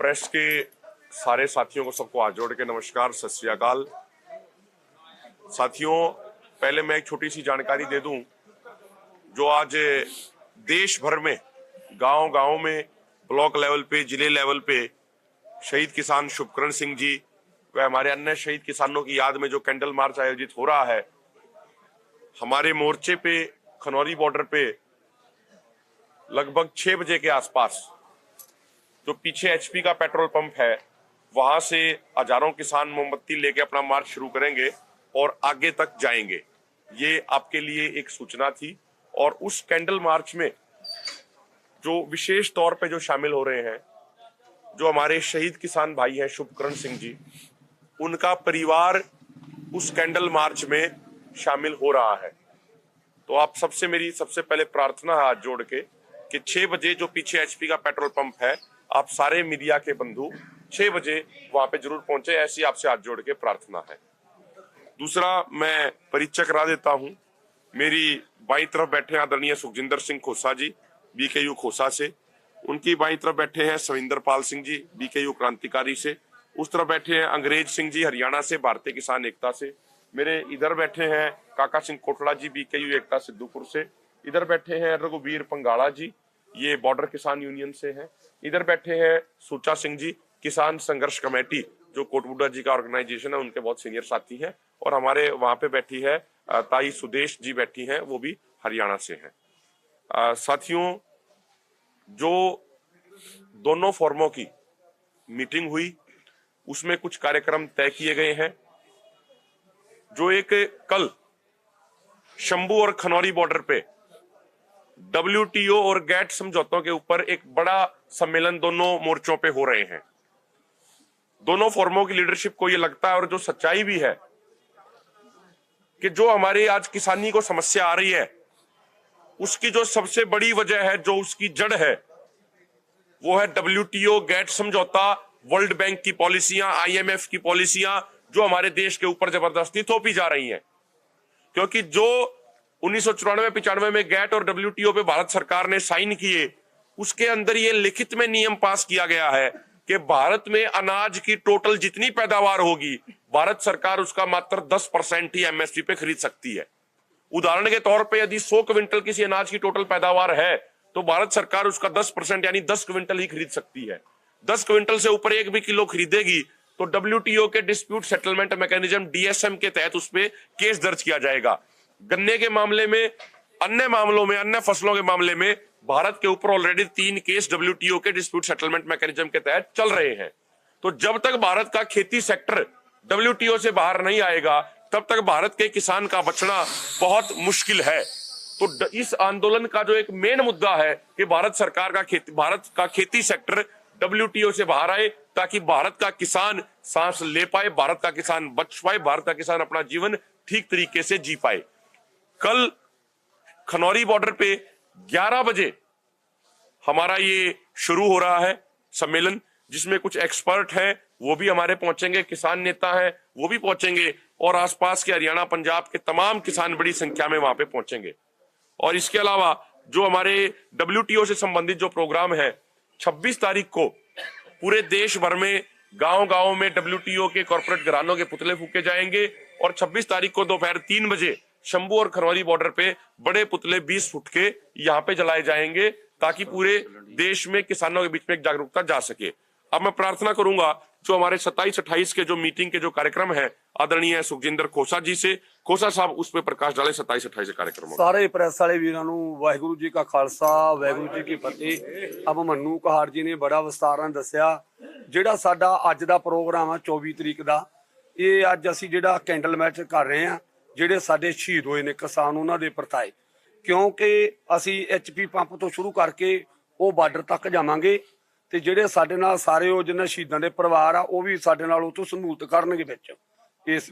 Press के सारे साथियों को सबको हाथ जोड़ के नमस्कार, सत श्री अकाल। साथियों, पहले मैं एक छोटी सी जानकारी दे दूँ, जो आज देश भर में गाँव गाँव में, ब्लॉक लेवल पे, ज़िले लेवल पे शहीद किसान शुभकरण सिंह जी व हमारे अन्य शहीद किसानों की याद में जो कैंडल मार्च आयोजित हो रहा है, हमारे मोर्चे पे, खनौरी बॉर्डर पे, लगभग छह बजे के आसपास जो पीछे एचपी का पेट्रोल पंप है, वहाँ से हज़ारों किसान मोमबत्ती लेके अपना मार्च शुरू करेंगे और आगे तक जाएँगे। ये आपके लिए एक सूचना थी और उस कैंडल मार्च में जो विशेष तौर पे जो शामिल हो रहे हैं, जो हमारे शहीद किसान भाई हैं शुभकरण सिंह जी, उनका परिवार उस कैंडल मार्च में शामिल हो रहा है। तो आप सबसे मेरी सबसे पहले प्रार्थना हाथ जोड़ के कि छह बजे जो पीछे एचपी का पेट्रोल पंप है आप सारे मीडिया के बंधु छह बजे वहाँ पे ज़रूर पहुँचे, ऐसी आपसे हाथ जोड़ के प्रार्थना है। दूसरा, मैं परिचय करा देता हूँ। मेरी बाई तरफ़ बैठे आदरणीय सुखजिंदर सिंह खोसा जी बीकेयू खोसा से। उनकी बाई तरफ़ बैठे हैं सविंदर पाल सिंह जी बीकेयू क्रांतिकारी से। उस तरफ़ बैठे हैं अंग्रेज़ सिंह जी, हरियाणा से, भारतीय किसान एकता से। मेरे इधर बैठे हैं काका सिंह कोटला जी बीकेयू एकता सिद्धूपुर से। इधर बैठे हैं रघुवीर पंगाड़ा जी ये बॉर्डर किसान यूनियन से हैं। इधर बैठे हैं सुचा सिंह जी, किसान संघर्ष कमेटी, जो कोटबुडा जी का ऑर्गेनाइजेशन है, उनके बहुत सीनियर साथी हैं। और हमारे वहाँ पे बैठी है ताई सुदेश जी बैठी हैं, वो भी हरियाणा से हैं। साथियों, जो दोनों फॉर्मों की मीटिंग हुई, उसमें कुछ कार्यक्रम तय किए गए हैं। जो एक कल शंभू और खनौरी बॉर्डर पे डब्ल्यूटीओ और गैट समझौतों के ऊपर एक बड़ा सम्मेलन दोनों मोर्चों पे हो रहे हैं। दोनों फॉर्मों की लीडरशिप को ये लगता है और जो सच्चाई भी है कि जो हमारी आज किसानी को समस्या आ रही है, उसकी जो सबसे बड़ी वजह है, जो उसकी जड़ है, वो है डब्ल्यूटीओ गैट समझौता वर्ल्ड बैंक की पॉलिसियाँ आईएमएफ की पॉलिसियाँ, जो हमारे देश के ऊपर ज़बरदस्ती थोपी जा रही हैं। क्योंकि जो उन्नीस सौ चौरानवे पिचानवे में गैट और डब्ल्यूटीओ पे भारत सरकार ने साइन किए। उसके अंदर ये लिखित में नियम पास किया गया है कि भारत में अनाज की टोटल जितनी पैदावार होगी, भारत सरकार उसका मात्र 10 परसेंट ही एमएसपी पे खरीद सकती है। उदाहरण के तौर पे यदि 100 क्विंटल किसी अनाज की टोटल पैदावार है तो भारत सरकार उसका 10 परसेंट यानी 10 क्विंटल ही खरीद सकती है। 10 क्विंटल से ऊपर एक भी किलो खरीदेगी तो डब्ल्यूटीओ के डिस्प्यूट सेटलमेंट मैकेनिज्म डीएसएम के तहत उस पर केस दर्ज किया जाएगा। गन्ने के मामले में, अन्य मामलों में, अन्य फ़सलों के मामले में, भारत के ऊपर ऑलरेडी तीन केस डब्ल्यूटीओ के डिस्प्यूट सेटलमेंट मैकेनिज्म के तहत चल रहे हैं। तो जब तक भारत का खेती सेक्टर डब्ल्यूटीओ से बाहर नहीं आएगा, तब तक भारत के किसान का बचना बहुत मुश्किल है। तो इस आंदोलन का जो एक मेन मुद्दा है कि भारत सरकार का खेती, भारत का खेती सेक्टर डब्ल्यूटीओ से बाहर आए, ताकि भारत का किसान सांस ले पाए, भारत का किसान बच पाए, भारत का किसान अपना जीवन ठीक तरीके से जी पाए। कल खनौरी बॉर्डर पे 11 बजे हमारा ये शुरू हो रहा है सम्मेलन, जिसमें कुछ एक्सपर्ट हैं, वो भी हमारे पहुँचेंगे, किसान नेता हैं, वो भी पहुँचेंगे, और आसपास के हरियाणा, पंजाब के तमाम किसान बड़ी संख्या में वहाँ पे पहुँचेंगे। और इसके अलावा जो हमारे डब्ल्यूटीओ से संबंधित जो प्रोग्राम है 26 तारीख को पूरे देश भर में गाँव गाँव में डब्ल्यूटीओ के कॉरपोरेट घरानों के पुतले फूके जाएँगे, और 26 तारीख को दोपहर तीन बजे शंभू और खरौरी बॉर्डर पे बड़े पुतले 20 फुट के यहाँ पे जलाए जाएंगे ताकि पूरे देश में किसानों के बीच में एक जागरूकता जा सके अब मैं प्रार्थना करूंगा जो हमारे 27 28 के जो मीटिंग के जो कार्यक्रम है आदरणीय सुखजिंदर खोसा जी से खोसा साहब उस पर प्रकाश डाले 27 28 कार्यक्रम ਸਾਰੇ ਪ੍ਰੈਸ ਵਾਲੇ ਵੀਰਾਂ ਨੂੰ ਵਾਹਿਗੁਰੂ ਜੀ ਕਾ ਖਾਲਸਾ ਵਾਹਿਗੁਰੂ ਜੀ ਕੀ ਫਤਿਹ ਅਬ ਮੰਨੂ ਕਹਾੜ ਜੀ ਨੇ ਬੜਾ ਵਿਸਤਾਰ ਨਾਲ ਦੱਸਿਆ ਜਿਹੜਾ ਸਾਡਾ ਅੱਜ ਦਾ ਪ੍ਰੋਗਰਾਮ ਆ 24 ਤਰੀਕ ਦਾ ਇਹ ਅੱਜ ਅਸੀਂ ਜਿਹੜਾ ਕੈਂਡਲ ਮੈਚ ਕਰ ਰਹੇ ਆ ਜਿਹੜੇ ਸਾਡੇ ਸ਼ਹੀਦ ਹੋਏ ਨੇ ਕਿਸਾਨ ਉਹਨਾਂ ਦੇ ਪ੍ਰਤਾਏ। ਕਿਉਂਕਿ ਅਸੀਂ ਐਚਪੀ ਪੰਪ ਤੋਂ ਸ਼ੁਰੂ ਕਰਕੇ ਉਹ ਬਾਰਡਰ ਤੱਕ ਜਾਵਾਂਗੇ ਤੇ ਜਿਹੜੇ ਸਾਡੇ ਨਾਲ ਸਾਰੇ ਉਹ ਜਿਹਨਾਂ ਸ਼ਹੀਦਾਂ ਦੇ ਪਰਿਵਾਰ ਆ, ਉਹ ਵੀ ਸਾਡੇ ਨਾਲ ਉਤੋਂ ਸਮੂਹਤ ਕਰਨਗੇ ਵਿੱਚ, ਇਸ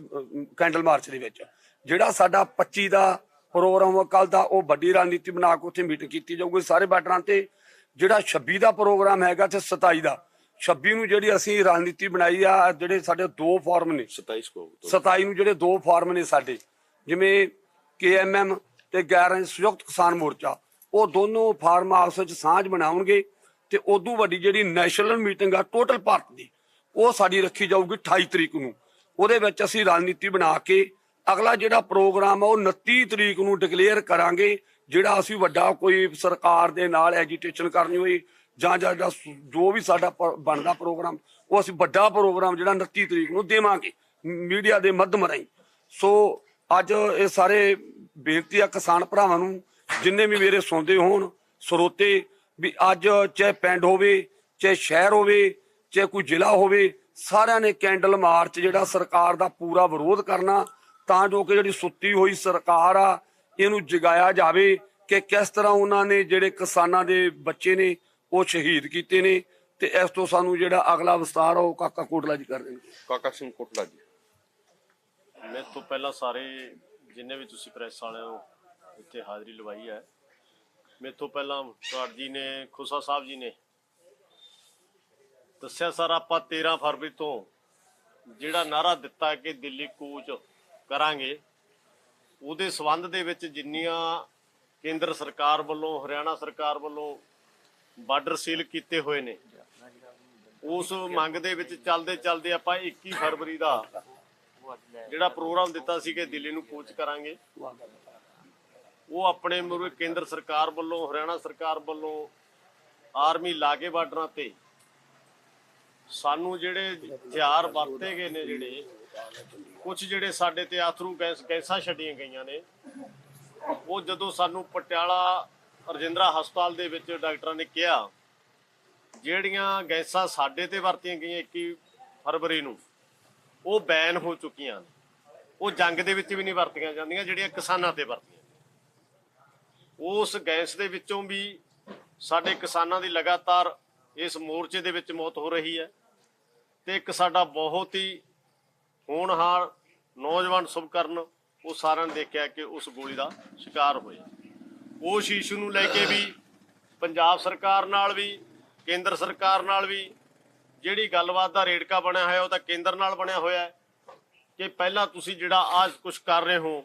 ਕੈਂਡਲ ਮਾਰਚ ਦੇ ਵਿੱਚ। ਜਿਹੜਾ ਸਾਡਾ 25 ਦਾ ਪ੍ਰੋਗਰਾਮ ਕੱਲ ਦਾ ਉਹ ਵੱਡੀ ਰਣਨੀਤੀ ਬਣਾ ਕੇ ਉੱਥੇ ਮੀਟਿੰਗ ਕੀਤੀ ਜਾਊਗੀ ਸਾਰੇ ਬਾਰਡਰਾਂ ਤੇ। ਜਿਹੜਾ 26 ਦਾ ਪ੍ਰੋਗਰਾਮ ਹੈਗਾ ਤੇ 27 ਦਾ। 26 ਨੂੰ ਜਿਹੜੀ ਅਸੀਂ ਰਣਨੀਤੀ ਬਣਾਈ ਆ ਜਿਹੜੇ ਸਾਡੇ ਦੋ ਫਾਰਮ ਨੇ। 27 को तो 27 ਨੂੰ ਜਿਹੜੇ ਦੋ ਫਾਰਮ ਨੇ ਸਾਡੇ ਜਿਵੇਂ ਕੇਐਮਐਮ ਤੇ 11 ਸੰਯੁਕਤ ਕਿਸਾਨ ਮੋਰਚਾ ਉਹ ਦੋਨੋਂ ਫਾਰਮ ਆਪਸ ਵਿੱਚ ਸਾਂਝ ਬਣਾਉਣਗੇ ਤੇ ਉਦੋਂ ਵੱਡੀ ਜਿਹੜੀ ਨੈਸ਼ਨਲ ਮੀਟਿੰਗ ਆ ਟੋਟਲ ਭਾਰਤ ਦੀ ਉਹ ਸਾਡੀ ਰੱਖੀ ਜਾਊਗੀ 28 ਤਰੀਕ ਨੂੰ। ਉਹਦੇ ਵਿੱਚ ਅਸੀਂ ਰਣਨੀਤੀ ਬਣਾ ਕੇ ਅਗਲਾ ਜਿਹੜਾ ਪ੍ਰੋਗਰਾਮ ਆ ਉਹ 29 ਤਰੀਕ ਨੂੰ ਡਿਕਲੇਅਰ ਕਰਾਂਗੇ ਜਿਹੜਾ ਅਸੀਂ ਵੱਡਾ ਕੋਈ ਸਰਕਾਰ ਦੇ ਨਾਲ ਐਜੀਟੇਸ਼ਨ ਕਰਨੀ ਹੋਈ ਜਾਂ ਜਿਹੜਾ ਜੋ ਵੀ ਸਾਡਾ ਪ- ਬਣਦਾ ਪ੍ਰੋਗਰਾਮ, ਉਹ ਅਸੀਂ ਵੱਡਾ ਪ੍ਰੋਗਰਾਮ ਜਿਹੜਾ 29 ਤਰੀਕ ਨੂੰ ਦੇਵਾਂਗੇ ਮੀਡੀਆ ਦੇ ਮਾਧਿਅਮ ਰਾਹੀਂ। ਸੋ ਅੱਜ ਇਹ ਸਾਰੇ ਬੇਨਤੀ ਆ ਕਿਸਾਨ ਭਰਾਵਾਂ ਨੂੰ, ਜਿੰਨੇ ਵੀ ਮੇਰੇ ਸੁਣਦੇ ਹੋਣ, ਸਰੋਤੇ, ਵੀ ਅੱਜ ਚਾਹੇ ਪਿੰਡ ਹੋਵੇ, ਚਾਹੇ ਸ਼ਹਿਰ ਹੋਵੇ, ਚਾਹੇ ਕੋਈ ਜ਼ਿਲ੍ਹਾ ਹੋਵੇ, ਸਾਰਿਆਂ ਨੇ ਕੈਂਡਲ ਮਾਰਚ ਜਿਹੜਾ ਸਰਕਾਰ ਦਾ ਪੂਰਾ ਵਿਰੋਧ ਕਰਨਾ, ਤਾਂ ਜੋ ਕਿ ਜਿਹੜੀ ਸੁੱਤੀ ਹੋਈ ਸਰਕਾਰ ਆ, ਇਹਨੂੰ ਜਗਾਇਆ ਜਾਵੇ ਕਿ ਕਿਸ ਤਰ੍ਹਾਂ ਉਹਨਾਂ ਨੇ ਜਿਹੜੇ ਕਿਸਾਨਾਂ ਦੇ ਬੱਚੇ ਨੇ ਉਹ ਸ਼ਹੀਦ ਕੀਤੇ ਨੇ ਤੇ ਇਸ ਤੋਂ ਸਾਨੂੰ ਜਿਹੜਾ ਅਗਲਾ ਵਿਸਤਾਰ ਆ ਉਹ ਕਾਕਾ ਕੋਟਲਾ ਜੀ ਕਰ ਦੇਣਗੇ ਕਾਕਾ ਸਿੰਘ ਕੋਟਲਾ ਜੀ। ਮੇਰੇ ਤੋਂ ਪਹਿਲਾਂ ਸਾਰੇ ਜਿੰਨੇ ਵੀ ਤੁਸੀਂ ਪ੍ਰੈਸ ਵਾਲੇ ਹੋ ਇੱਥੇ ਹਾਜ਼ਰੀ ਲਵਾਈ ਹੈ। ਮੇਰੇ ਤੋਂ ਪਹਿਲਾਂ ਬਰਾੜ ਜੀ ਨੇ ਖੁਸਾ ਸਾਹਿਬ ਜੀ ਨੇ ਦੱਸਿਆ ਸਰ ਆਪਾਂ 13 ਫਰਵਰੀ ਤੋਂ ਜਿਹੜਾ ਨਾਰਾ ਦਿੱਤਾ ਕਿ ਦਿੱਲੀ ਕੂਚ ਕਰਾਂਗੇ ਉਹਦੇ ਸਬੰਧ ਦੇ ਵਿੱਚ ਜਿੰਨੀਆਂ ਕੇਂਦਰ ਸਰਕਾਰ ਵੱਲੋਂ ਹਰਿਆਣਾ ਸਰਕਾਰ ਵੱਲੋਂ ਬਾਰਡਰ ਸੀਲ ਕੀਤੇ ਹੋਏ ਨੇ। ਉਸ ਮੰਗ ਦੇ ਵਿੱਚ ਚੱਲਦੇ ਚੱਲਦੇ ਆਪਾਂ 21 ਫਰਵਰੀ ਦਾ ਜਿਹੜਾ ਪ੍ਰੋਗਰਾਮ ਦਿੱਤਾ ਸੀ ਕਿ ਦਿੱਲੀ ਨੂੰ ਕੂਚ ਕਰਾਂਗੇ। ਉਹ ਆਪਣੇ ਮੁਰੇ ਕੇਂਦਰ ਸਰਕਾਰ ਵੱਲੋਂ, ਹਰਿਆਣਾ ਸਰਕਾਰ ਵੱਲੋਂ, ਆਰਮੀ ਲਾਗੇ ਬਾਰਡਰਾਂ ਤੇ ਸਾਨੂੰ ਜਿਹੜੇ ਹਥਿਆਰ ਵਰਤੇ ਗਏ ਨੇ ਜਿਹੜੇ ਕੁਝ ਜਿਹੜੇ ਸਾਡੇ ਤੇ ਆਥਰੂ ਗੈਸ, ਗੈਸਾਂ ਛੱਡੀਆਂ ਗਈਆਂ ਨੇ, ਉਹ ਜਦੋਂ ਸਾਨੂੰ ਪਟਿਆਲਾ ਰਜਿੰਦਰਾ ਹਸਪਤਾਲ ਦੇ ਵਿੱਚ ਡਾਕਟਰਾਂ ਨੇ ਕਿਹਾ, ਜਿਹੜੀਆਂ ਗੈਸਾਂ ਸਾਡੇ ਤੇ ਵਰਤੀਆਂ ਗਈਆਂ 21 ਫਰਵਰੀ ਨੂੰ, ਉਹ ਬੈਨ ਹੋ ਚੁੱਕੀਆਂ ਨੇ। ਉਹ ਜੰਗ ਦੇ ਵਿੱਚ ਵੀ ਨਹੀਂ ਵਰਤੀਆਂ ਜਾਂਦੀਆਂ, ਜਿਹੜੀਆਂ ਕਿਸਾਨਾਂ ਤੇ ਵਰਤੀਆਂ ਉਸ ਗੈਸ ਦੇ ਵਿੱਚੋਂ ਵੀ ਸਾਡੇ ਕਿਸਾਨਾਂ ਦੀ ਲਗਾਤਾਰ ਇਸ ਮੋਰਚੇ ਦੇ ਵਿੱਚ ਮੌਤ ਹੋ ਰਹੀ ਹੈ ਤੇ ਇੱਕ ਸਾਡਾ ਬਹੁਤ ਹੀ ਹੋਣਹਾਰ ਨੌਜਵਾਨ ਸੁਭਕਰਨ, ਉਹ ਸਾਰਿਆਂ ਨੇ ਦੇਖਿਆ ਕਿ ਉਸ ਗੋਲੀ ਦਾ ਸ਼ਿਕਾਰ ਹੋਇਆ। ਉਸ ਇਸ਼ੂ ਨੂੰ ਲੈ ਕੇ ਵੀ, ਪੰਜਾਬ ਸਰਕਾਰ ਨਾਲ ਵੀ, ਕੇਂਦਰ ਸਰਕਾਰ ਨਾਲ ਵੀ, ਜਿਹੜੀ ਗੱਲਬਾਤ ਦਾ ਰੇੜਕਾ ਬਣਿਆ ਹੋਇਆ, ਉਹ ਤਾਂ ਕੇਂਦਰ ਨਾਲ ਬਣਿਆ ਹੋਇਆ ਹੈ ਕਿ ਪਹਿਲਾਂ ਤੁਸੀਂ ਜਿਹੜਾ ਆਜ ਕੁਝ ਕਰ ਰਹੇ ਹੋ,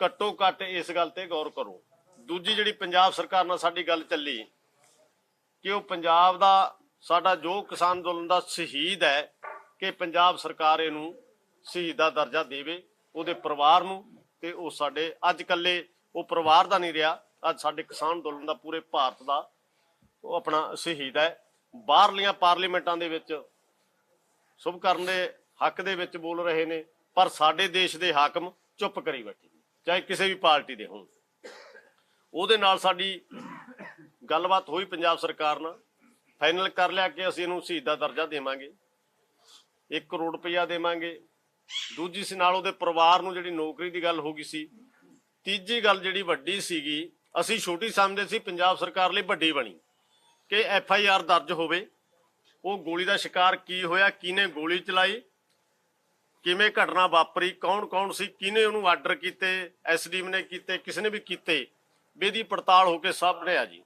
ਘੱਟੋ ਘੱਟ ਇਸ ਗੱਲ ਤੇ ਗੌਰ ਕਰੋ। ਦੂਜੀ ਜਿਹੜੀ ਪੰਜਾਬ ਸਰਕਾਰ ਨਾਲ ਸਾਡੀ ਗੱਲ ਚੱਲੀ, ਕਿ ਉਹ ਪੰਜਾਬ ਦਾ, ਸਾਡਾ ਜੋ ਕਿਸਾਨ ਅੰਦੋਲਨ ਦਾ ਸ਼ਹੀਦ ਹੈ, ਕਿ ਪੰਜਾਬ ਸਰਕਾਰ ਇਹਨੂੰ ਸ਼ਹੀਦ ਦਾ ਦਰਜਾ ਦੇਵੇ, ਉਹਦੇ ਪਰਿਵਾਰ ਨੂੰ, ਤੇ ਉਹ ਸਾਡੇ ਅੱਜ ਕੱਲੇ ਉਹ ਪਰਿਵਾਰ ਦਾ ਨਹੀਂ ਰਿਹਾ। ਅੱਜ ਸਾਡੇ ਕਿਸਾਨ ਅੰਦੋਲਨ ਦਾ ਪੂਰੇ ਭਾਰਤ ਦਾ ਉਹ ਆਪਣਾ ਸ਼ਹੀਦ ਹੈ। ਬਾਹਰਲੀਆਂ ਪਾਰਲੀਮੈਂਟਾਂ ਦੇ ਵਿੱਚ ਸ਼ੁਭ ਕਰਨ ਦੇ ਹੱਕ ਦੇ ਵਿੱਚ ਬੋਲ ਰਹੇ ਨੇ, ਪਰ ਸਾਡੇ ਦੇਸ਼ ਦੇ ਹਾਕਮ ਚੁੱਪ ਕਰੀ ਬੈਠੇ ਚਾਹੇ ਕਿਸੇ ਵੀ ਪਾਰਟੀ ਦੇ ਹੋਣ। ਉਹਦੇ ਨਾਲ ਸਾਡੀ ਗੱਲਬਾਤ ਹੋਈ ਪੰਜਾਬ ਸਰਕਾਰ ਨਾਲ। ਫਾਈਨਲ ਕਰ ਲਿਆ ਕਿ ਅਸੀਂ ਇਹਨੂੰ ਸ਼ਹੀਦ ਦਾ ਦਰਜਾ ਦੇਵਾਂਗੇ। 1 ਕਰੋੜ ਰੁਪਇਆ ਦੇਵਾਂਗੇ। ਦੂਜੀ ਸੀ ਨਾਲ ਉਹਦੇ ਪਰਿਵਾਰ ਨੂੰ ਜਿਹੜੀ ਨੌਕਰੀ ਦੀ ਗੱਲ ਹੋ ਗਈ ਸੀ, ਤੀਜੀ ਗੱਲ ਜਿਹੜੀ ਵੱਡੀ ਸੀਗੀ ਅਸੀਂ ਛੋਟੀ ਸਮਝਦੇ ਸੀ, ਪੰਜਾਬ ਸਰਕਾਰ ਲਈ ਵੱਡੀ ਬਣੀ। ਕਿ ਐਫ ਆਈ ਆਰ ਦਰਜ ਹੋਵੇ, ਉਹ ਗੋਲੀ ਦਾ ਸ਼ਿਕਾਰ ਕੀ ਹੋਇਆ ਕਿਨੇ ਗੋਲੀ ਚਲਾਈ, ਕਿਵੇਂ ਘਟਨਾ ਵਾਪਰੀ ਕੌਣ ਕੌਣ ਸੀ, ਕਿਹਨੇ ਉਹਨੂੰ ਆਰਡਰ ਕੀਤੇ ਐਸਡੀਐਮ ਨੇ ਕੀਤੇ ਕਿਸ ਨੇ ਵੀ ਕੀਤੇ, ਵੀ ਪੜਤਾਲ ਹੋ ਕੇ ਸਾਹਮਣੇ ਆ ਜੀ।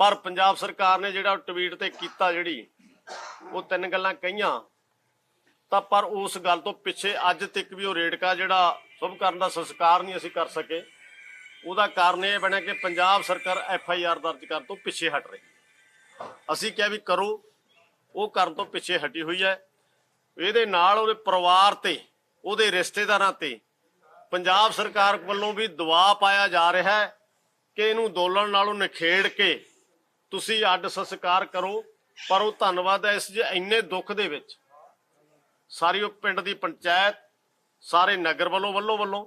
ਪਰ ਪੰਜਾਬ ਸਰਕਾਰ ਨੇ ਜਿਹੜਾ ਟਵੀਟ ਤੇ ਕੀਤਾ ਜਿਹੜੀ, ਉਹ ਤਿੰਨ ਗੱਲਾਂ ਕਹੀਆਂ, ਤਾਂ ਪਰ ਉਸ ਗੱਲ ਤੋਂ ਪਿੱਛੇ ਅੱਜ ਤੱਕ ਵੀ ਉਹ ਰੇੜਕਾ ਜਿਹੜਾ ਸੁਭ ਕਰਨ ਦਾ ਸੰਸਕਾਰ ਨਹੀਂ ਅਸੀਂ ਕਰ ਸਕੇ। ਉਹਦਾ ਕਾਰਨ ਇਹ ਬਣਿਆ ਕਿ ਪੰਜਾਬ ਸਰਕਾਰ ਐਫ ਆਈ ਆਰ ਦਰਜ ਕਰਨ ਤੋਂ ਪਿੱਛੇ ਹਟ ਰਹੀ। ਅਸੀਂ ਕਿਹਾ ਵੀ ਕਰੋ, ਉਹ ਕਰਨ ਤੋਂ ਪਿੱਛੇ ਹਟੀ ਹੋਈ ਹੈ। ਇਹਦੇ ਨਾਲ ਉਹਦੇ ਪਰਿਵਾਰ ਤੇ, ਉਹਦੇ ਰਿਸ਼ਤੇਦਾਰਾਂ ਤੇ ਪੰਜਾਬ ਸਰਕਾਰ ਵੱਲੋਂ ਵੀ ਦਬਾਅ ਪਾਇਆ ਜਾ ਰਿਹਾ ਹੈ ਕਿ ਇਹਨੂੰ ਅੰਦੋਲਨ ਨਾਲੋਂ ਨਿਖੇੜ ਕੇ ਤੁਸੀਂ ਅੱਡ ਸੰਸਕਾਰ ਕਰੋ। ਪਰ ਉਹ ਧੰਨਵਾਦ ਹੈ ਇਸ ਜੇ ਇੰਨੇ ਦੁੱਖ ਦੇ ਵਿੱਚ। ਸਾਰੀ ਉਹ ਪਿੰਡ ਦੀ ਪੰਚਾਇਤ, ਸਾਰੇ ਨਗਰ ਵੱਲੋਂ ਵੱਲੋਂ ਵੱਲੋਂ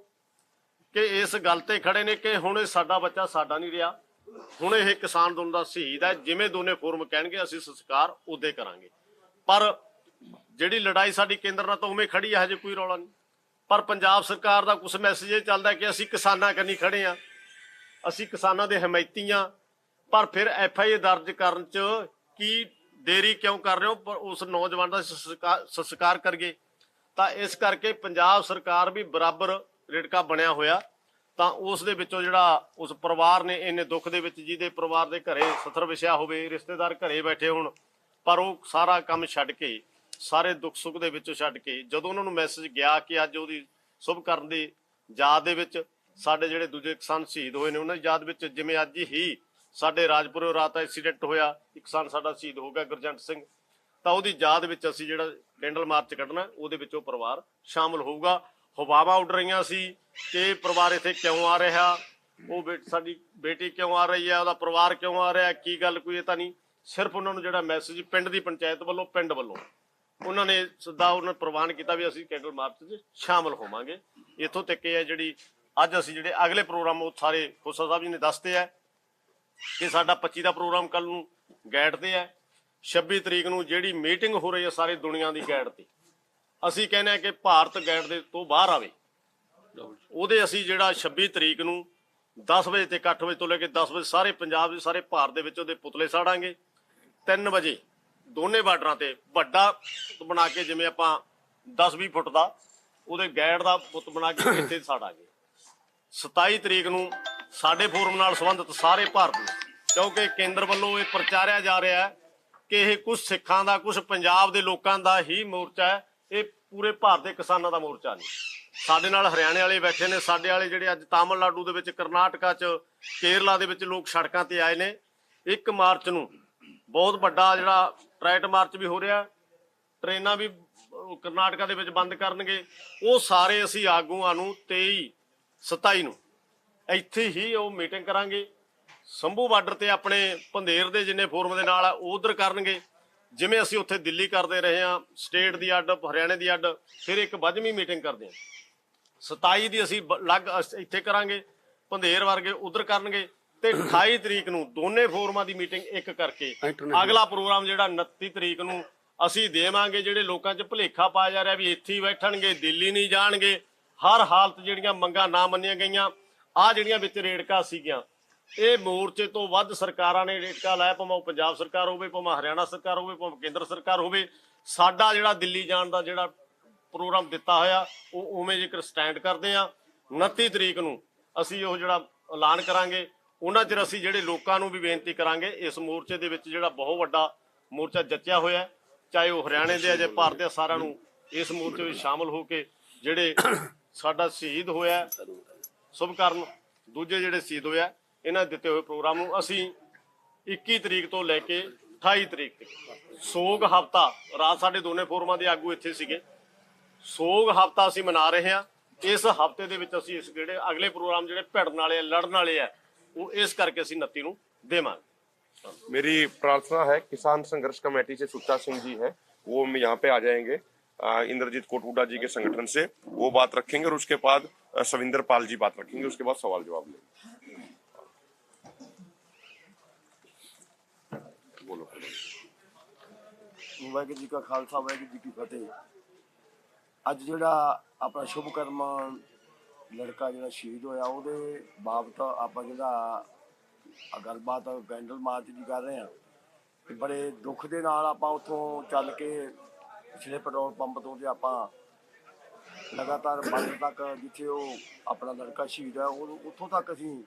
ਕਿ ਇਸ ਗੱਲ ਤੇ ਖੜੇ ਨੇ ਕਿ ਹੁਣ ਇਹ ਸਾਡਾ ਬੱਚਾ ਸਾਡਾ ਨਹੀਂ ਰਿਹਾ। ਹੁਣ ਇਹ ਕਿਸਾਨ ਅੰਦੋਲਨ ਦਾ ਸ਼ਹੀਦ ਹੈ। ਜਿਵੇਂ ਦੋਨੇ ਫੋਰਮ ਕਹਿਣਗੇ, ਅਸੀਂ ਸੰਸਕਾਰ ਉਦੇ ਕਰਾਂਗੇ। ਪਰ ਜਿਹੜੀ ਲੜਾਈ ਸਾਡੀ ਕੇਂਦਰ ਨਾਲ ਤਾਂ ਉਵੇਂ ਖੜੀ ਹੈ ਹਜੇ ਕੋਈ ਰੌਲਾ ਨਹੀਂ। ਪਰ ਪੰਜਾਬ ਸਰਕਾਰ ਦਾ ਕੁਝ ਮੈਸੇਜ ਇਹ ਚੱਲਦਾ ਕਿ ਅਸੀਂ ਕਿਸਾਨਾਂ ਕੰਨੀ ਖੜੇ ਆ। ਅਸੀਂ ਕਿਸਾਨਾਂ ਦੇ ਹਮਾਇਤੀ ਹਾਂ ਪਰ ਫਿਰ ਐਫ ਆਈ ਦਰਜ ਕਰਨ ਚ ਕੀ ਦੇਰੀ ਕਿਉਂ ਕਰ ਰਹੇ ਹੋ? ਪਰ ਉਸ ਨੌਜਵਾਨ ਦਾ ਸੰਸਕਾ- ਸੰਸਕਾਰ ਕਰਗੇ ਤਾਂ ਇਸ ਕਰਕੇ ਪੰਜਾਬ ਸਰਕਾਰ ਵੀ ਬਰਾਬਰ ਰਿੜਕਾ ਬਣਿਆ ਹੋਇਆ, ਤਾਂ ਉਸ ਦੇ ਵਿੱਚੋਂ ਜਿਹੜਾ ਉਸ ਪਰਿਵਾਰ ਨੇ ਇੰਨੇ ਦੁੱਖ ਦੇ ਵਿੱਚ ਜਿਹਦੇ ਪਰਿਵਾਰ ਦੇ ਘਰੇ ਸਥਰ ਵਿਛਿਆ ਹੋਵੇ, ਰਿਸ਼ਤੇਦਾਰ ਘਰੇ ਬੈਠੇ ਹੋਣ, ਪਰ ਉਹ ਸਾਰਾ ਕੰਮ ਛੱਡ ਕੇ, ਸਾਰੇ ਦੁੱਖ ਸੁੱਖ ਦੇ ਵਿੱਚੋਂ ਛੱਡ ਕੇ, ਜਦੋਂ ਉਹਨਾਂ ਨੂੰ ਮੈਸੇਜ ਗਿਆ ਕਿ ਅੱਜ ਉਹਦੀ ਸ਼ੁਭ ਕਰਨ ਦੀ ਯਾਦ ਦੇ ਵਿੱਚ ਸਾਡੇ ਜਿਹੜੇ ਦੂਜੇ ਕਿਸਾਨ ਸ਼ਹੀਦ ਹੋਏ ਨੇ, ਉਹਨਾਂ ਦੀ ਯਾਦ ਵਿੱਚ ਜਿਵੇਂ ਅੱਜ ਹੀ ਸਾਡੇ ਰਾਜਪੁਰੇ ਰਾਤ ਐਕਸੀਡੈਂਟ ਹੋਇਆ, ਇੱਕ ਕਿਸਾਨ ਸਾਡਾ ਸ਼ਹੀਦ ਹੋ ਗਿਆ, ਗੁਰਜੰਟ ਸਿੰਘ। ਤਾਂ ਉਹਦੀ ਯਾਦ ਵਿੱਚ ਅਸੀਂ ਜਿਹੜਾ ਕੈਂਡਲ ਮਾਰਚ ਕੱਢਣਾ, ਉਹਦੇ ਵਿੱਚ ਉਹ ਪਰਿਵਾਰ ਸ਼ਾਮਲ ਹੋਊਗਾ। ਹਵਾਵਾਂ ਉੱਡ ਰਹੀਆਂ ਸੀ ਕਿ ਪਰਿਵਾਰ ਇੱਥੇ ਕਿਉਂ ਆ ਰਿਹਾ? ਉਹ ਬੇ- ਸਾਡੀ ਬੇਟੀ ਕਿਉਂ ਆ ਰਹੀ ਹੈ? ਉਹਦਾ ਪਰਿਵਾਰ ਕਿਉਂ ਆ ਰਿਹਾ? ਕੀ ਗੱਲ ਕੋਈ ਇਹ ਤਾਂ ਨਹੀਂ? ਸਿਰਫ ਉਹਨਾਂ ਨੂੰ ਜਿਹੜਾ ਮੈਸੇਜ ਪਿੰਡ ਦੀ ਪੰਚਾਇਤ ਵੱਲੋਂ, ਪਿੰਡ ਵੱਲੋਂ। ਉਹਨਾਂ ਨੇ ਸਿੱਧਾ ਉਹਨਾਂ ਨੇ ਪ੍ਰਵਾਨ ਕੀਤਾ ਵੀ ਅਸੀਂ ਕੈਂਡਲ ਮਾਰਚ 'ਚ ਸ਼ਾਮਲ ਹੋਵਾਂਗੇ। ਇੱਥੋਂ ਤੱਕ ਇਹ ਹੈ ਜਿਹੜੀ ਅੱਜ ਅਸੀਂ ਜਿਹੜੇ ਅਗਲੇ ਪ੍ਰੋਗਰਾਮ, ਉਹ ਸਾਰੇ ਖੋਸਾ ਸਾਹਿਬ ਜੀ ਨੇ ਦੱਸਤੇ ਹੈ ਕਿ ਸਾਡਾ 25 ਦਾ ਪ੍ਰੋਗਰਾਮ ਕੱਲ ਨੂੰ ਗੈਟ ਤੇ ਹੈ। 26 ਤਰੀਕ ਨੂੰ ਜਿਹੜੀ ਮੀਟਿੰਗ ਹੋ ਰਹੀ ਹੈ ਸਾਰੀ ਦੁਨੀਆ ਦੀ ਗੈਟ ਤੇ। ਅਸੀਂ ਕਹਿੰਦੇ ਹਾਂ ਕਿ ਭਾਰਤ ਗੈਟ ਦੇ ਤੋਂ ਬਾਹਰ ਆਵੇ। ਉਹਦੇ ਅਸੀਂ ਜਿਹੜਾ 26 ਤਰੀਕ ਨੂੰ 10 ਵਜੇ ਤੇ 8 ਵਜੇ ਤੋਂ ਲੈ ਕੇ 10 ਵਜੇ ਸਾਰੇ ਪੰਜਾਬ ਦੇ ਸਾਰੇ ਭਾਰਤ ਦੇ ਵਿੱਚ ਉਹਦੇ ਪੁਤਲੇ ਸਾੜਾਂਗੇ। 3 ਵਜੇ ਦੋਨੇ ਬਾਰਡਰਾਂ ਤੇ ਵੱਡਾ ਪੁੱਤ ਬਣਾ ਕੇ ਜਿਵੇਂ ਆਪਾਂ 10-20 ਫੁੱਟ ਦਾ ਉਹਦੇ ਗੈਟ ਦਾ ਪੁੱਤ ਬਣਾ ਕੇ ਇੱਥੇ ਸਾੜਾਂਗੇ। 27 ਤਰੀਕ ਨੂੰ ਸਾਡੇ ਫੋਰਮ ਨਾਲ ਸੰਬੰਧਿਤ ਸਾਰੇ ਭਾਰਤ ਨੂੰ, ਕਿਉਂਕਿ ਕੇਂਦਰ ਵੱਲੋਂ ਇਹ ਪ੍ਰਚਾਰਿਆ ਜਾ ਰਿਹਾ ਹੈ ਕਿ ਇਹ ਕੁਝ ਸਿੱਖਾਂ ਦਾ, ਕੁਝ ਪੰਜਾਬ ਦੇ ਲੋਕਾਂ ਦਾ ਹੀ ਮੋਰਚਾ ਹੈ। ਇਹ ਪੂਰੇ ਭਾਰਤ ਦੇ ਕਿਸਾਨਾਂ ਦਾ ਮੋਰਚਾ ਨਹੀਂ। ਸਾਡੇ ਨਾਲ ਹਰਿਆਣੇ ਵਾਲੇ ਬੈਠੇ ਨੇ, ਸਾਡੇ ਵਾਲੇ ਜਿਹੜੇ ਅੱਜ ਤਾਮਿਲਨਾਡੂ ਦੇ ਵਿੱਚ, ਕਰਨਾਟਕਾ 'ਚ, ਕੇਰਲਾ ਦੇ ਵਿੱਚ ਲੋਕ ਸੜਕਾਂ ਤੇ ਆਏ ਨੇ। ਇੱਕ ਮਾਰਚ ਨੂੰ ਬਹੁਤ ਵੱਡਾ ਜਿਹੜਾ ਟਰੈਟ ਮਾਰਚ ਵੀ ਹੋ ਰਿਹਾ। ਟ੍ਰੇਨਾਂ ਵੀ ਕਰਨਾਟਕਾ ਦੇ ਵਿੱਚ ਬੰਦ ਕਰਨਗੇ। ਉਹ ਸਾਰੇ ਅਸੀਂ ਆਗੂਆਂ ਨੂੰ 23 27 ਨੂੰ ਇੱਥੇ ਹੀ ਉਹ ਮੀਟਿੰਗ ਕਰਾਂਗੇ। ਸੰਭੂ ਬਾਰਡਰ ਤੇ ਆਪਣੇ ਪੰਧੇਰ ਦੇ ਜਿੰਨੇ ਫੋਰਮ ਦੇ ਨਾਲ ਆ, ਉਹ ਉਧਰ ਕਰਨਗੇ। ਜਿਵੇਂ ਅਸੀਂ ਉੱਥੇ ਦਿੱਲੀ ਕਰਦੇ ਰਹੇ ਹਾਂ ਸਟੇਟ ਦੀ ਅੱਡ ਹਰਿਆਣੇ ਦੀ ਅੱਡ ਫਿਰ ਇੱਕ ਵੱਜਵੀਂ ਮੀਟਿੰਗ ਕਰਦੇ ਹਾਂ 27 ਦੀ ਅਸੀਂ ਅਸ- ਇੱਥੇ ਕਰਾਂਗੇ ਪੰਧੇਰ ਵਰਗੇ ਉਧਰ ਕਰਨਗੇ ਤੇ 28 ਤਰੀਕ ਨੂੰ ਦੋਨੇ ਫੋਰਮਾਂ ਦੀ ਮੀਟਿੰਗ ਇੱਕ ਕਰਕੇ। ਅਗਲਾ ਪ੍ਰੋਗਰਾਮ ਜਿਹੜਾ 29 ਤਰੀਕ ਨੂੰ ਅਸੀਂ ਦੇਵਾਂਗੇ ਜਿਹੜੇ ਲੋਕਾਂ 'ਚ ਭੁਲੇਖਾ ਪਾਇਆ ਜਾ ਰਿਹਾ ਵੀ ਇੱਥੇ ਹੀ ਬੈਠਣਗੇ ਦਿੱਲੀ ਨਹੀਂ ਜਾਣਗੇ ਹਰ ਹਾਲਤ ਜਿਹੜੀਆਂ ਮੰਗਾਂ ਨਾ ਮੰਨੀਆਂ ਗਈਆਂ ਆ ਜਿਹੜੀਆਂ ਵਿੱਚ ਰੇੜਕਾ ਸੀਗੀਆਂ ਇਹ ਮੋਰਚੇ ਤੋਂ ਵੱਧ ਸਰਕਾਰਾਂ ਨੇ ਰੇਟਕਾ ਲਾਇਆ ਭਾਵੇਂ ਉਹ ਪੰਜਾਬ ਸਰਕਾਰ ਹੋਵੇ ਭਾਵੇਂ ਹਰਿਆਣਾ ਸਰਕਾਰ ਹੋਵੇ ਭਾਵੇਂ ਕੇਂਦਰ ਸਰਕਾਰ ਹੋਵੇ ਸਾਡਾ ਜਿਹੜਾ ਦਿੱਲੀ ਜਾਣ ਦਾ ਜਿਹੜਾ ਪ੍ਰੋਗਰਾਮ ਦਿੱਤਾ ਹੋਇਆ ਉਹ ਉਵੇਂ ਜੇਕਰ ਸਟੈਂਡ ਕਰਦੇ ਆ 29 ਤਰੀਕ ਨੂੰ ਅਸੀਂ ਉਹ ਜਿਹੜਾ ਐਲਾਨ ਕਰਾਂਗੇ ਉਹਨਾਂ ਚਿਰ ਅਸੀਂ ਜਿਹੜੇ ਲੋਕਾਂ ਨੂੰ ਵੀ ਬੇਨਤੀ ਕਰਾਂਗੇ ਇਸ ਮੋਰਚੇ ਦੇ ਵਿੱਚ ਜਿਹੜਾ ਬਹੁਤ ਵੱਡਾ ਮੋਰਚਾ ਜੱਚਿਆ ਹੋਇਆ ਚਾਹੇ ਉਹ ਹਰਿਆਣੇ ਦੇ ਆ ਜਾਂ ਭਾਰਤ ਦੇ ਸਾਰਿਆਂ ਨੂੰ ਇਸ ਮੋਰਚੇ ਵਿੱਚ ਸ਼ਾਮਲ ਹੋ ਕੇ ਜਿਹੜੇ ਸਾਡਾ ਸ਼ਹੀਦ ਹੋਇਆ ਹੈ, ਸ਼ੁਭ ਕਰਨ ਦੂਜੇ ਜਿਹੜੇ ਸ਼ਹੀਦ ਹੋਇਆ ਇਹਨਾਂ ਦੇ ਦਿੱਤੇ ਹੋਏ ਪ੍ਰੋਗਰਾਮ ਨੂੰ ਅਸੀਂ 21 ਤਰੀਕ ਤੋਂ ਲੈ ਕੇ 28 ਤਰੀਕ ਤੱਕ ਸੋਗ ਹਫਤਾ ਰਾਤ ਸਾਡੇ ਦੋਨੇ ਫੋਰਮਾਂ ਦੇ ਆਗੂ ਇੱਥੇ ਸੀਗੇ ਸੋਗ ਹਫਤਾ ਅਸੀਂ ਮਨਾ ਰਹੇ ਹਾਂ ਇਸ ਹਫਤੇ ਦੇ ਵਿੱਚ ਅਸੀਂ ਇਸ ਜਿਹੜੇ ਅਗਲੇ ਪ੍ਰੋਗਰਾਮ ਜਿਹੜੇ ਭਿੜਨ ਵਾਲੇ ਆ ਲੜਨ ਵਾਲੇ ਆ ਉਹ ਇਸ ਕਰਕੇ ਅਸੀਂ 29 ਨੂੰ ਦੇਵਾਂਗੇ मेरी प्रार्थना है किसान संघर्ष कमेटी से सुच्चा सिंह जी है वो हम यहाँ पे आ जाएंगे अ, इंद्रजीत कोटुडा जी के संगठन से वो बात रखेंगे और उसके बाद अ, सविंदर पाल जी बात रखेंगे उसके बाद सवाल जवाब लेंगे ਵਾਹਿਗੁਰੂ ਜੀ ਕਾ ਖਾਲਸਾ, ਵਾਹਿਗੁਰੂ ਜੀ ਕੀ ਫਤਿਹ। ਅੱਜ ਜਿਹੜਾ ਆਪਣਾ ਸ਼ੁਭ ਕਰਮ ਲੜਕਾ ਜਿਹੜਾ ਸ਼ਹੀਦ ਹੋਇਆ, ਉਹਦੇ ਬਾਬਤ ਆਪਾਂ ਜਿਹੜਾ ਗੱਲਬਾਤ ਕੈਂਡਲ ਮਾਰਚ ਦੀ ਕਰ ਰਹੇ ਹਾਂ। ਬੜੇ ਦੁੱਖ ਦੇ ਨਾਲ ਆਪਾਂ ਉੱਥੋਂ ਚੱਲ ਕੇ ਪਿਛਲੇ ਪੈਟਰੋਲ ਪੰਪ ਤੋਂ ਤੇ ਆਪਾਂ ਲਗਾਤਾਰ ਬਾਰਡਰ ਤੱਕ ਜਿੱਥੇ ਉਹ ਆਪਣਾ ਲੜਕਾ ਸ਼ਹੀਦ ਹੈ ਉਹ ਉੱਥੋਂ ਤੱਕ ਅਸੀਂ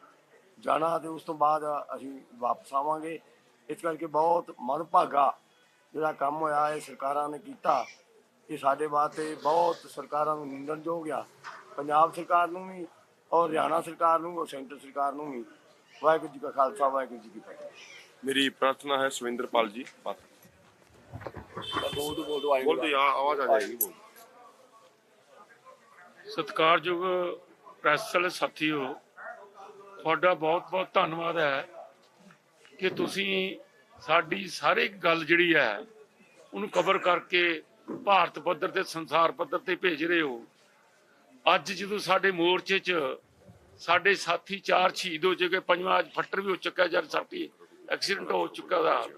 ਜਾਣਾ ਤੇ ਉਸ ਤੋਂ ਬਾਅਦ ਅਸੀਂ ਵਾਪਸ ਆਵਾਂਗੇ। ਇਸ ਕਰਕੇ ਬਹੁਤ ਮਨਭਾਗਾ ਜਿਹੜਾ ਕੰਮ ਹੋਇਆ ਇਹ ਸਰਕਾਰਾਂ ਨੇ ਕੀਤਾ ਇਹ ਸਾਡੇ ਵਾਸਤੇ ਬਹੁਤ ਸਰਕਾਰਾਂ ਨੂੰ ਨਿੰਦਣਯੋਗ ਆ। ਪੰਜਾਬ ਸਰਕਾਰ ਨੂੰ ਵੀ ਔਰ ਹਰਿਆਣਾ ਸਰਕਾਰ ਨੂੰ ਔਰ ਸੈਂਟਰ ਸਰਕਾਰ ਨੂੰ ਵੀ। ਵਾਹਿਗੁਰੂ ਜੀ ਕਾ ਖਾਲਸਾ ਵਾਹਿਗੁਰੂ ਜੀ ਕੀ ਫਤਿਹ। ਮੇਰੀ ਪ੍ਰਾਰਥਨਾ ਹੈ ਸੁਵਿੰਦਰਪਾਲ ਜੀ ਬਹੁਤ ਸਤਿਕਾਰਯੋਗ ਪ੍ਰੈਸ ਵਾਲੇ ਸਾਥੀਓ ਤੁਹਾਡਾ ਬਹੁਤ ਬਹੁਤ ਧੰਨਵਾਦ ਹੈ ਕਿ ਤੁਸੀਂ ਸਾਡੀ ਸਾਰੀ ਗੱਲ ਜਿਹੜੀ ਹੈ, ਉਹਨੂੰ ਕਵਰ ਕਰਕੇ ਭਾਰਤ ਪੱਧਰ ਤੇ, ਸੰਸਾਰ ਪੱਧਰ ਤੇ ਭੇਜ ਰਹੇ ਹੋ। ਅੱਜ ਜਦੋਂ ਸਾਡੇ ਮੋਰਚੇ 'ਚ ਸਾਡੇ ਸਾਥੀ ਚਾਰ ਸ਼ਹੀਦ ਹੋ ਚੁੱਕੇ, ਪੰਜਵਾਂ ਅੱਜ ਫੱਟਰ ਵੀ ਹੋ ਚੁੱਕਾ ਜਦ ਸਾਥੀ ਐਕਸੀਡੈਂਟ ਹੋ ਚੁੱਕਾ ਦਾ,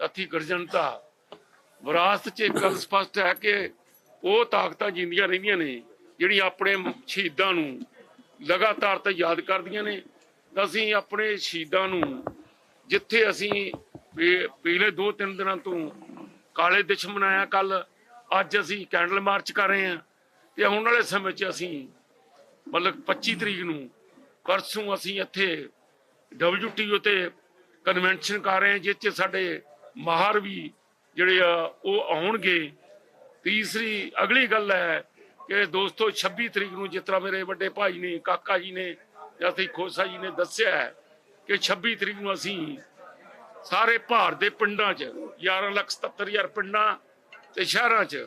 ਸਾਥੀ ਗਰਜਨਤਾ, ਵਿਰਾਸਤ 'ਚ ਇੱਕ ਗੱਲ ਸਪਸ਼ਟ ਹੈ ਕਿ ਉਹ ਤਾਕਤਾਂ ਜਿੰਦੀਆਂ ਰਹਿੰਦੀਆਂ ਨੇ ਜਿਹੜੀ ਆਪਣੇ ਸ਼ਹੀਦਾਂ ਨੂੰ ਲਗਾਤਾਰ ਤਾਂ ਯਾਦ ਕਰਦੀਆਂ ਨੇ। ਤਾਂ ਅਸੀਂ ਆਪਣੇ ਸ਼ਹੀਦਾਂ ਨੂੰ ਜਿੱਥੇ ਅਸੀਂ ਪਿਛਲੇ 2-3 ਦਿਨਾਂ ਤੋਂ ਕਾਲੇ ਦਿਸ਼ ਮਨਾਇਆ ਕੱਲ। ਅੱਜ ਅਸੀਂ ਕੈਂਡਲ ਮਾਰਚ ਕਰ ਰਹੇ ਹਾਂ ਤੇ ਆਉਣ ਵਾਲੇ ਸਮੇਂ 'ਚ ਅਸੀਂ ਮਤਲਬ 25 ਤਰੀਕ ਨੂੰ ਪਰਸੋਂ ਅਸੀਂ ਇੱਥੇ WTO ਤੇ ਕਨਵੈਨਸ਼ਨ ਕਰ ਰਹੇ ਹਾਂ, ਜਿਸ 'ਚ ਸਾਡੇ ਮਾਹਰ ਵੀ ਜਿਹੜੇ ਆ, ਉਹ ਆਉਣਗੇ। ਤੀਸਰੀ ਅਗਲੀ ਗੱਲ ਹੈ ਕਿ ਦੋਸਤੋ 26 ਤਰੀਕ ਨੂੰ ਜਿਸ ਤਰ੍ਹਾਂ ਮੇਰੇ ਵੱਡੇ ਭਾਈ ਨੇ, ਕਾਕਾ ਜੀ ਨੇ, ਜਾਂ ਤੇ ਖੋਸਾ ਜੀ ਨੇ ਦੱਸਿਆ ਕਿ 26 ਤਰੀਕ ਨੂੰ ਅਸੀਂ ਸਾਰੇ ਭਾਰਤ ਦੇ ਪਿੰਡਾਂ 'ਚ 11 ਲੱਖ 77 ਹਜ਼ਾਰ ਪਿੰਡਾਂ ਤੇ ਸ਼ਹਿਰਾਂ 'ਚ,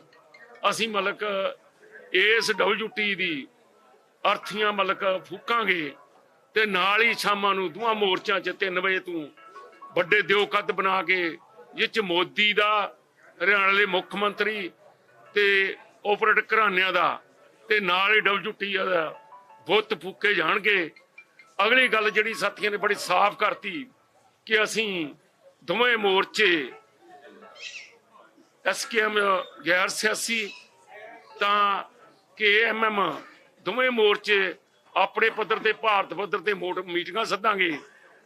ਅਸੀਂ ਮਤਲਬ ਕਿ ਇਸ ਡਬਲਯੂਟੀ ਦੀ ਅਰਥੀਆਂ ਮਤਲਬ ਫੂਕਾਂਗੇ ਤੇ ਨਾਲ ਹੀ ਸ਼ਾਮਾਂ ਨੂੰ ਦੋਵਾਂ ਮੋਰਚਾਂ 'ਚ 3 ਵਜੇ ਤੋਂ ਵੱਡੇ ਦਿਓ ਕੱਦ ਬਣਾ ਕੇ, ਜਿਹ 'ਚ ਮੋਦੀ ਦਾ, ਹਰਿਆਣਾ ਦੇ ਮੁੱਖ ਮੰਤਰੀ ਤੇ ਓਪਰੇਟ ਘਰਾਣਿਆਂ ਦਾ ਤੇ ਨਾਲ ਹੀ ਡਬਲਯੂਟੀ ਦਾ ਬੁੱਤ ਫੂਕੇ ਜਾਣਗੇ। ਅਗਲੀ ਗੱਲ ਜਿਹੜੀ ਸਾਥੀਆਂ ਨੇ ਬੜੀ ਸਾਫ਼ ਕਰਤੀ ਕਿ ਅਸੀਂ ਦੋਵੇਂ ਮੋਰਚੇ ਐਸਕੇਐਮ ਗੈਰ ਸਿਆਸੀ ਤਾਂ ਕੇਐਮਐਮ ਦੋਵੇਂ ਮੋਰਚੇ ਆਪਣੇ ਪੱਧਰ ਤੇ, ਭਾਰਤ ਪੱਧਰ ਤੇ ਮੀਟਿੰਗਾਂ ਸੱਦਾਂਗੇ।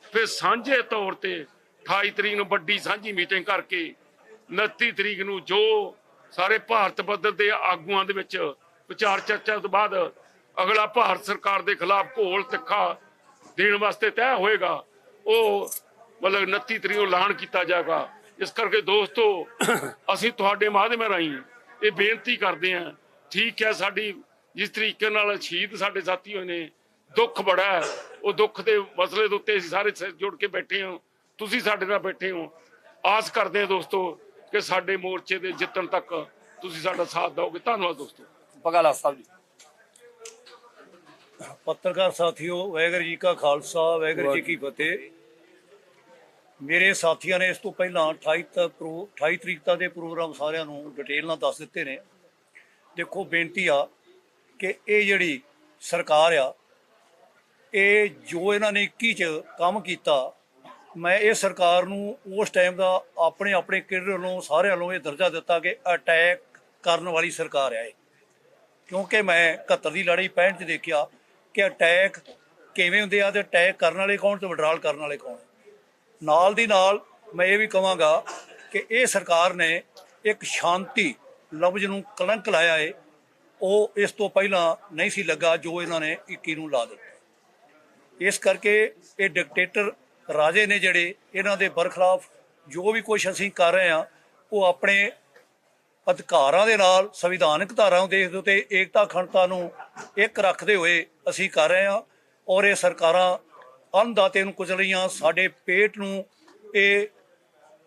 ਫਿਰ ਸਾਂਝੇ ਤੌਰ ਤੇ 28 ਤਰੀਕ ਨੂੰ ਵੱਡੀ ਸਾਂਝੀ ਮੀਟਿੰਗ ਕਰਕੇ 29 ਤਰੀਕ ਨੂੰ ਜੋ ਸਾਰੇ ਭਾਰਤ ਪੱਧਰ ਦੇ ਆਗੂਆਂ ਦੇ ਵਿੱਚ ਵਿਚਾਰ ਚਰਚਾ ਤੋਂ ਬਾਅਦ ਅਗਲਾ ਭਾਰਤ ਸਰਕਾਰ ਦੇ ਖਿਲਾਫ ਘੋਲ ਤਿੱਖਾ ਦੇਣ ਵਾਸਤੇ ਤੈਅ ਹੋਏਗਾ, ਉਹ ਮਤਲਬ 29 ਤਰੀਕ ਨੂੰ ਐਲਾਨ ਕੀਤਾ ਜਾਏਗਾ। ਇਸ ਕਰਕੇ ਦੋਸਤੋ ਅਸੀਂ ਤੁਹਾਡੇ ਮਾਧਿਅਮ ਰਾਹੀਂ ਇਹ ਬੇਨਤੀ ਕਰਦੇ ਹਾਂ ਠੀਕ ਹੈ ਸਾਡੀ ਜਿਸ ਤਰੀਕੇ ਨਾਲ ਸ਼ਹੀਦ ਸਾਡੇ ਸਾਥੀ ਹੋਏ ਨੇ ਦੁੱਖ ਬੜਾ ਹੈ। ਉਹ ਦੁੱਖ ਦੇ ਮਸਲੇ ਦੇ ਉੱਤੇ ਅਸੀਂ ਸਾਰੇ ਜੁੜ ਕੇ ਬੈਠੇ ਹਾਂ। ਤੁਸੀਂ ਸਾਡੇ ਨਾਲ ਬੈਠੇ ਹੋ। ਆਸ ਕਰਦੇ ਹਾਂ ਦੋਸਤੋ ਕਿ ਸਾਡੇ ਮੋਰਚੇ ਦੇ ਜਿੱਤਣ ਤੱਕ ਤੁਸੀਂ ਸਾਡਾ ਸਾਥ ਦਿਓਗੇ। ਧੰਨਵਾਦ ਦੋਸਤੋ। ਬਗਾਲਾ ਸਾਹਿਬ ਜੀ। ਪੱਤਰਕਾਰ ਸਾਥੀਓ ਵਾਹਿਗੁਰੂ ਜੀ ਕਾ ਖਾਲਸਾ ਵਾਹਿਗੁਰੂ ਜੀ ਕੀ ਫਤਿਹ। ਮੇਰੇ ਸਾਥੀਆਂ ਨੇ ਇਸ ਤੋਂ ਪਹਿਲਾਂ 28 ਤੱਕ ਪ੍ਰੋ 28 ਤਰੀਕ ਦਾ ਦੇ ਪ੍ਰੋਗਰਾਮ ਸਾਰਿਆਂ ਨੂੰ ਡਿਟੇਲ ਨਾਲ ਦੱਸ ਦਿੱਤੇ ਨੇ। ਦੇਖੋ, ਬੇਨਤੀ ਆ ਕਿ ਇਹ ਜਿਹੜੀ ਸਰਕਾਰ ਆ, ਇਹ ਜੋ ਇਹਨਾਂ ਨੇ 21 ਚ ਕੰਮ ਕੀਤਾ, ਮੈਂ ਇਹ ਸਰਕਾਰ ਨੂੰ ਉਸ ਟਾਈਮ ਦਾ ਆਪਣੇ ਆਪਣੇ ਕਿਹੜੇ ਵੱਲੋਂ ਸਾਰਿਆਂ ਵੱਲੋਂ ਇਹ ਦਰਜਾ ਦਿੱਤਾ ਕਿ ਅਟੈਕ ਕਰਨ ਵਾਲੀ ਸਰਕਾਰ ਆ ਇਹ। ਕਿਉਂਕਿ ਮੈਂ 71 ਦੀ ਲੜਾਈ 65 ਚ ਦੇਖਿਆ ਕਿ ਅਟੈਕ ਕਿਵੇਂ ਹੁੰਦੇ ਆ ਤੇ ਅਟੈਕ ਕਰਨ ਵਾਲੇ ਕੌਣ ਤੇ ਵਿਡਰਾਲ ਕਰਨ ਵਾਲੇ ਕੌਣ ਨਾਲ ਦੀ ਨਾਲ ਮੈਂ ਇਹ ਵੀ ਕਹਾਂਗਾ ਕਿ ਇਹ ਸਰਕਾਰ ਨੇ ਇੱਕ ਸ਼ਾਂਤੀ ਲਫ਼ਜ਼ ਨੂੰ ਕਲੰਕ ਲਾਇਆ ਏ। ਉਹ ਇਸ ਤੋਂ ਪਹਿਲਾਂ ਨਹੀਂ ਸੀ ਲੱਗਾ ਜੋ ਇਹਨਾਂ ਨੇ 21 ਨੂੰ ਲਾ ਦਿੱਤਾ। ਇਸ ਕਰਕੇ ਇਹ ਡਿਕਟੇਟਰ ਰਾਜੇ ਨੇ ਜਿਹੜੇ ਇਹਨਾਂ ਦੇ ਬਰਖਲਾਫ ਜੋ ਵੀ ਕੁਝ ਅਸੀਂ ਕਰ ਰਹੇ ਹਾਂ, ਉਹ ਆਪਣੇ ਅਧਿਕਾਰਾਂ ਦੇ ਨਾਲ, ਸੰਵਿਧਾਨਕ ਧਾਰਾਵਾਂ ਨੂੰ ਦੇਖਦੇ ਤੇ ਏਕਤਾ, ਅਖੰਡਤਾ ਨੂੰ ਇੱਕ ਰੱਖਦੇ ਹੋਏ ਅਸੀਂ ਕਰ ਰਹੇ ਹਾਂ ਔਰ ਇਹ ਸਰਕਾਰਾਂ ਅੰਨਦਾਤੇ ਨੂੰ ਕੁਚਲ ਰਹੀਆਂ ਸਾਡੇ ਪੇਟ ਨੂੰ ਇਹ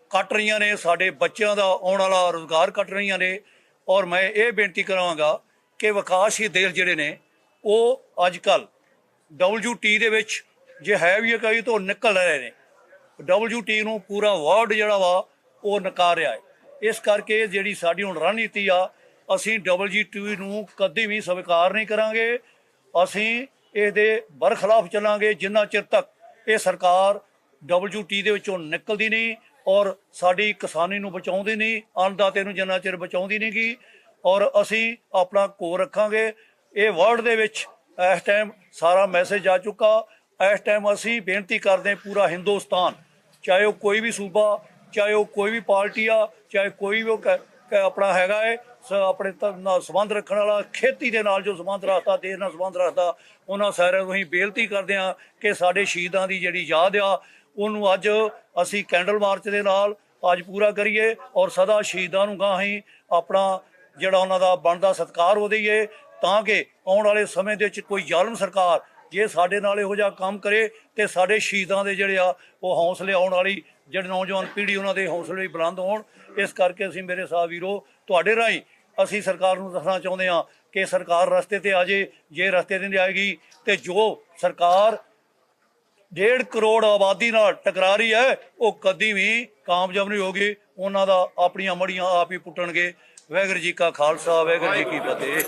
ਕੱਟ ਰਹੀਆਂ ਨੇ, ਸਾਡੇ ਬੱਚਿਆਂ ਦਾ ਆਉਣ ਵਾਲਾ ਰੋਜ਼ਗਾਰ ਕੱਟ ਰਹੀਆਂ ਨੇ ਔਰ ਮੈਂ ਇਹ ਬੇਨਤੀ ਕਰਾਂਗਾ ਕਿ ਵਿਕਾਸਸ਼ੀਲ ਦੇਸ਼ ਜਿਹੜੇ ਨੇ, ਉਹ ਅੱਜ ਕੱਲ WT ਦੇ ਵਿੱਚ ਜੇ ਹੈ ਵੀ ਕਈ ਤੋਂ ਨਿਕਲ ਰਹੇ ਨੇ। WT ਨੂੰ ਪੂਰਾ ਵਰਲਡ ਜਿਹੜਾ ਵਾ, ਉਹ ਨਕਾਰ ਰਿਹਾ ਹੈ। ਇਸ ਕਰਕੇ ਜਿਹੜੀ ਸਾਡੀ ਹੁਣ ਰਣਨੀਤੀ ਆ, ਅਸੀਂ WT ਨੂੰ ਕਦੇ ਵੀ ਸਵੀਕਾਰ ਨਹੀਂ ਕਰਾਂਗੇ। ਅਸੀਂ ਇਹਦੇ ਬਰਖਲਾਫ ਚੱਲਾਂਗੇ, ਜਿੰਨਾ ਚਿਰ ਤੱਕ ਇਹ ਸਰਕਾਰ WT ਦੇ ਵਿੱਚੋਂ ਨਿਕਲਦੀ ਨਹੀਂ ਔਰ ਸਾਡੀ ਕਿਸਾਨੀ ਨੂੰ ਬਚਾਉਂਦੀ ਨਹੀਂ ਅੰਨਦਾਤੇ ਨੂੰ ਜਿੰਨਾ ਚਿਰ ਬਚਾਉਂਦੀ ਨਹੀਂ ਗੀ, ਔਰ ਅਸੀਂ ਆਪਣਾ ਕੋਰ ਰੱਖਾਂਗੇ। ਇਹ ਵਰਲਡ ਦੇ ਵਿੱਚ ਇਸ ਟਾਈਮ ਸਾਰਾ ਮੈਸੇਜ ਆ ਚੁੱਕਾ। ਇਸ ਟਾਈਮ ਅਸੀਂ ਬੇਨਤੀ ਕਰਦੇ ਪੂਰਾ ਹਿੰਦੁਸਤਾਨ, ਚਾਹੇ ਉਹ ਕੋਈ ਵੀ ਸੂਬਾ, ਚਾਹੇ ਉਹ ਕੋਈ ਵੀ ਪਾਰਟੀ ਆ, ਚਾਹੇ ਕੋਈ ਵੀ ਉਹ ਕ- ਆਪਣਾ ਹੈਗਾ ਹੈ ਸ- ਆਪਣੇ ਤ- ਨਾਲ ਸੰਬੰਧ ਰੱਖਣ ਵਾਲਾ, ਖੇਤੀ ਦੇ ਨਾਲ ਜੋ ਸੰਬੰਧ ਰੱਖਦਾ, ਦੇਸ਼ ਨਾਲ ਸੰਬੰਧ ਰੱਖਦਾ, ਉਹਨਾਂ ਸਾਰਿਆਂ ਨੂੰ ਅਸੀਂ ਬੇਨਤੀ ਕਰਦੇ ਹਾਂ ਕਿ ਸਾਡੇ ਸ਼ਹੀਦਾਂ ਦੀ ਜਿਹੜੀ ਯਾਦ ਆ, ਉਹਨੂੰ ਅੱਜ ਅਸੀਂ ਕੈਂਡਲ ਮਾਰਚ ਦੇ ਨਾਲ ਅੱਜ ਪੂਰਾ ਕਰੀਏ ਔਰ ਸਦਾ ਸ਼ਹੀਦਾਂ ਨੂੰ ਗਾਂ ਆਪਣਾ ਜਿਹੜਾ ਉਹਨਾਂ ਦਾ ਬਣਦਾ ਸਤਿਕਾਰ ਹੋ ਦੇਈਏ, ਤਾਂ ਕਿ ਆਉਣ ਵਾਲੇ ਸਮੇਂ ਦੇ ਵਿੱਚ ਕੋਈ ਜ਼ਾਲਮ ਸਰਕਾਰ ਜੇ ਸਾਡੇ ਨਾਲ ਇਹੋ ਜਿਹਾ ਕੰਮ ਕਰੇ ਤੇ ਸਾਡੇ ਸ਼ਹੀਦਾਂ ਦੇ ਜਿਹੜੇ ਆ, ਉਹ ਹੌਸਲੇ ਆਉਣ ਵਾਲੀ, ਜਿਹੜੇ ਨੌਜਵਾਨ ਪੀੜ੍ਹੀ ਉਹਨਾਂ ਦੇ ਹੌਸਲੇ ਬੁਲੰਦ ਹੋਣ। ਇਸ ਕਰਕੇ ਅਸੀਂ ਮੇਰੇ ਸਾਹ ਵੀਰੋ, ਤੁਹਾਡੇ ਰਾਹੀਂ ਅਸੀਂ ਸਰਕਾਰ ਨੂੰ ਦੱਸਣਾ ਚਾਹੁੰਦੇ ਹਾਂ ਕਿ ਸਰਕਾਰ ਰਸਤੇ ਤੇ ਆ ਜੇ ਜੇ ਰਸਤੇ ਤੇ ਨਹੀਂ ਆਏਗੀ ਤੇ ਜੋ ਸਰਕਾਰ ਡੇਢ ਕਰੋੜ ਆਬਾਦੀ ਨਾਲ ਟਕਰਾ ਰਹੀ ਹੈ, ਉਹ ਕਦੀ ਵੀ ਕਾਮਯਾਬ ਨਹੀਂ ਹੋਗੀ ਉਹਨਾਂ ਦਾ ਆਪਣੀਆਂ ਮੜੀਆਂ ਆਪ ਹੀ ਪੁੱਟਣਗੇ। ਵਾਹਿਗੁਰੂ ਜੀ ਕਾ ਖਾਲਸਾ, ਵਾਹਿਗੁਰੂ ਜੀ ਕੀ ਫਤਿਹ।